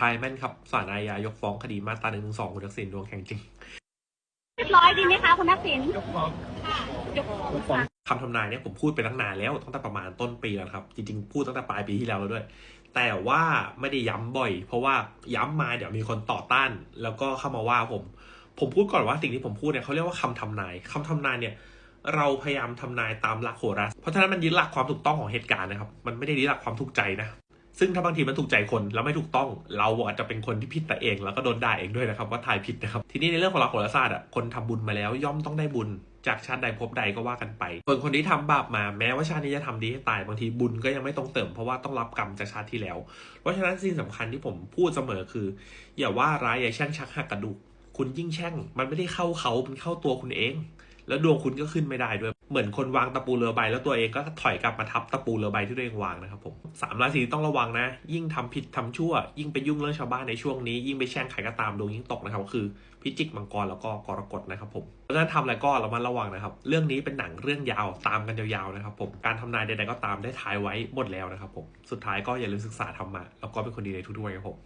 ทายแม่นครับศาลอาญายกฟ้องคดีมาตราหนึ่งถึงสองคุณทักษิณดวงแข็งจริงเรียบร้อยดีไหมคะคุณทักษิณยกฟ้องค่ะยกฟ้องคำทำนายเนี่ยผมพูดไปตั้งนานแล้วตั้งแต่ประมาณต้นปีแล้วครับ จริงๆ พูดตั้งแต่ปลายปีที่แล้วแล้วด้วย แต่ว่าไม่ได้ย้ำบ่อย เพราะว่าย้ำมาเดี๋ยวมีคนต่อต้าน แล้วก็เข้ามาว่าผม ผมพูดก่อนว่าสิ่งที่ผมพูดเนี่ยเขาเรียกว่าคำทำนายคำทำนายเนี่ยเราพยายามทำนายตามหลักโหราศาสตร์เพราะฉะนั้นมันยึดหลักความถูกต้องของเหตุการณ์นะครับ มันไม่ได้ยึดหลักความถูกใจนะ ซึ่งถ้าบางทีมันถูกใจคนแล้วไม่ถูกต้อง เราอาจจะเป็นคนที่ผิดแต่เอง แล้วก็โดนด่าเองด้วยนะครับว่าทายผิดนะครับ ทีนี้ในเรื่องของหลักโหราศาสตร์อะคนทำบุญมาแล้วย่อมต้องได้บุญจากชาติใดภพใดก็ว่ากันไป ส่วนคนที่ทำบาปมาแม้ว่าชาตินี้จะทำดีให้ตายบางทีบุญก็ยังไม่ต้องเติมเพราะว่าต้องรับกรรมจากชาติที่แล้ว เพราะฉะนั้นสิ่งสำคัญที่ผมพูดเสมอคือ อย่าว่าร้ายอย่าแช่งชักหักกระดูก คุณยิ่งแช่ง มันไม่ได้เข้าเขา มันเข้าตัวคุณเอง แล้วดวงคุณก็ขึ้นไม่ได้ด้วย เหมือนคนวางตะปูเรือใบ แล้วตัวเองก็ถอยกลับมาทับตะปูเรือใบที่ตัวเองวางนะครับผมสามราศีต้องระวังนะ ยิ่งทำผิดทำชั่ว ยิ่งไปยุ่งเรื่องชาวบ้านในช่วงนี้ ยิ่งไปแช่งใครก็ตามดวงยิ่งตกนะครับคือพิจิกมังกรแล้วก็กรกฎนะครับผมเพราะฉะนั้นทำอะไรก็ระมัดระวังนะครับ เรื่องนี้เป็นหนังเรื่องยาวตามกันยาวๆนะครับผมการทำนายใดๆก็ตามได้ทายไว้หมดแล้วนะครับผมสุดท้ายก็อย่าลืมศึกษาธรรมะแล้วก็เป็นคนดีในทุกๆวันครับผม